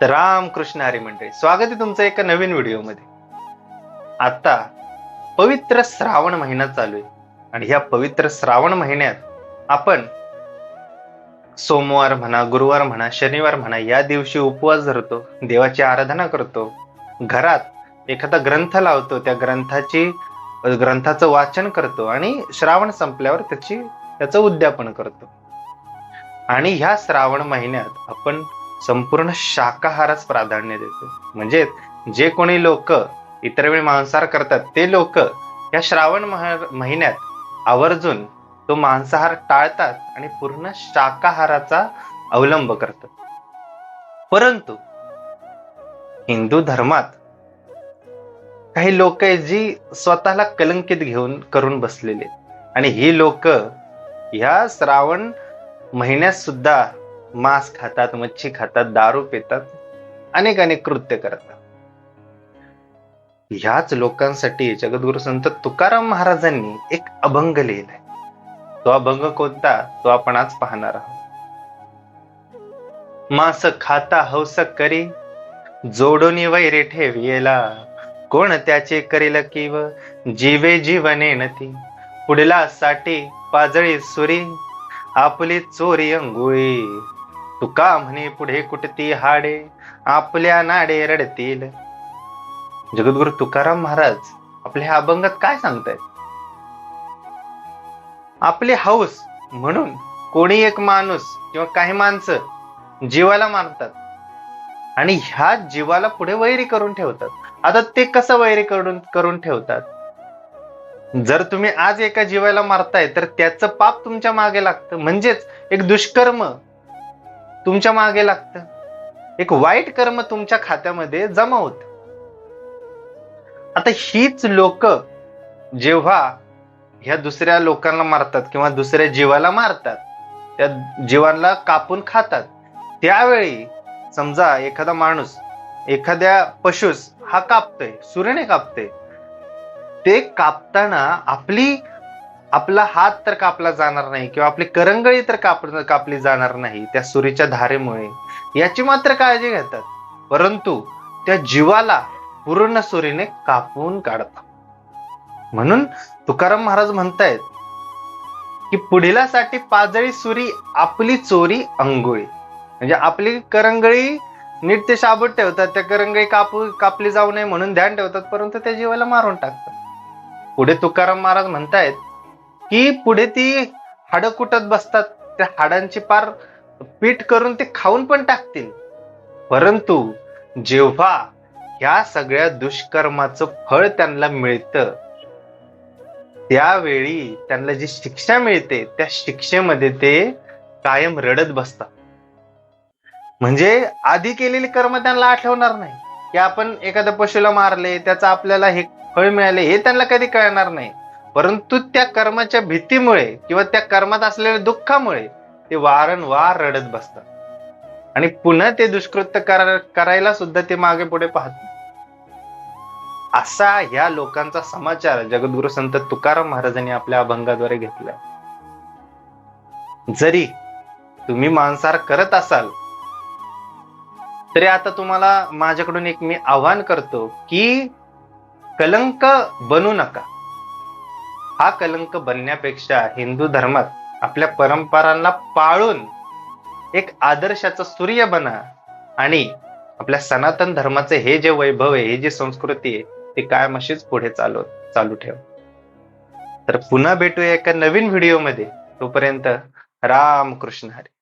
तर रामकृष्ण हरी मंडळी स्वागत आहे तुमचं एका नवीन व्हिडिओमध्ये. आता पवित्र श्रावण महिना चालू आहे आणि ह्या पवित्र श्रावण महिन्यात आपण सोमवार म्हणा गुरुवार म्हणा शनिवार म्हणा या दिवशी उपवास धरतो देवाची आराधना करतो घरात एखादा ग्रंथ लावतो त्या ग्रंथाची ग्रंथाचं वाचन करतो आणि श्रावण संपल्यावर त्याची त्याचं उद्यापन करतो. आणि ह्या श्रावण महिन्यात आपण संपूर्ण शाकाहारच प्राधान्य देतो म्हणजे जे कोणी लोक इतर वेळी मांसाहार करतात ते लोक या श्रावण महिन्यात आवर्जून तो मांसाहार टाळतात आणि पूर्ण शाकाहाराचा अवलंब करतात परंतु हिंदू धर्मात काही लोक आहेत जी स्वतःला कलंकित घेऊन करून बसलेले आहेत. आणि ही लोक ह्या श्रावण महिन्यात सुद्धा मांस खातात मच्छी खातात दारू पितात अनेक अनेक कृत्य करतात. ह्याच लोकांसाठी जगद्गुरु संत तुकाराम महाराजांनी एक अभंग लिहिलाय. तो अभंग कोणता? तो आपण आज पाहणार आहोत. मांस खाता हौस करी जोडून वैरे ठेवियला. कोण त्याचे करील किव? जीवे जीवने नती. पुढला साठी पाजळी सुरी आपली चोरी अंगुळी. तुका म्हणे पुढे कुठती हाडे? आपल्या नाडे रडतील. जगद्गुरु तुकाराम महाराज आपल्या ह्या अभंगात काय सांगतायत? आपली हौस म्हणून कोणी एक माणूस किंवा काही माणसं जीवाला मारतात आणि ह्या जीवाला पुढे वैरी करून ठेवतात. आता ते कसं वैरी करून करून ठेवतात? जर तुम्ही आज एका जीवाला मारताय तर त्याचं पाप तुमच्या मागे लागतं. म्हणजेच एक दुष्कर्म तुमच्या मागे लागतं. एक वाईट कर्म तुमच्या खात्यामध्ये जमा होत. आता हीच लोक जेव्हा ह्या दुसऱ्या लोकांना मारतात किंवा दुसऱ्या जीवाला मारतात त्या जीवांना कापून खातात त्यावेळी समजा एखादा माणूस एखाद्या पशुस हा कापतोय सूर्यने कापतोय. ते कापताना आपली आपला हात तर कापला जाणार नाही किंवा आपली करंगळी तर काप कापली जाणार नाही त्या सुरीच्या धारेमुळे. याची मात्र काळजी घेतात. परंतु त्या जीवाला पूर्ण सुरीने कापून काढतात. म्हणून तुकाराम महाराज म्हणतायत की पुढीलासाठी पाजळी सुरी आपली चोरी अंघोळी. म्हणजे आपली करंगळी नीट ते शाबूत ठेवतात त्या करंगळी कापू कापली जाऊ नये म्हणून ध्यान ठेवतात परंतु त्या जीवाला मारून टाकतात. पुढे तुकाराम महाराज म्हणतायत की पुढे ती हाडं कुटत बसतात. त्या हाडांची पार पीठ करून ते खाऊन पण टाकतील. परंतु जेव्हा ह्या सगळ्या दुष्कर्माचं फळ त्यांना मिळतं त्यावेळी त्यांना जी शिक्षा मिळते त्या शिक्षेमध्ये ते कायम रडत बसतात. म्हणजे आधी केलेली कर्म त्यांना आठवणार नाही. की आपण एखाद्या पशुला मारले त्याचं आपल्याला हे फळ मिळाले हे त्यांना कधी कळणार नाही. परंतु त्या कर्माच्या भीतीमुळे किंवा त्या कर्मात असलेल्या दुःखामुळे ते वारंवार रडत बसतात. आणि पुन्हा ते दुष्कृत्य करायला सुद्धा ते मागे पुढे पाहत नाही. असा ह्या लोकांचा समाचार जगद्गुरु संत तुकाराम महाराजांनी आपल्या अभंगाद्वारे घेतला. जरी तुम्ही मांसाहार करत असाल तरी आता तुम्हाला माझ्याकडून एक मी आव्हान करतो की कलंक बनू नका. हा कलंक बनण्यापेक्षा हिंदू धर्मात आपल्या परंपरांना पाळून एक आदर्शाचा सूर्य बना आणि आपल्या सनातन धर्माचे हे जे वैभव आहे ही जी संस्कृती आहे ती कायम अशीच पुढे चालू चालू ठेव. तर पुन्हा भेटूया एका नवीन व्हिडिओमध्ये तोपर्यंत राम कृष्ण हरी.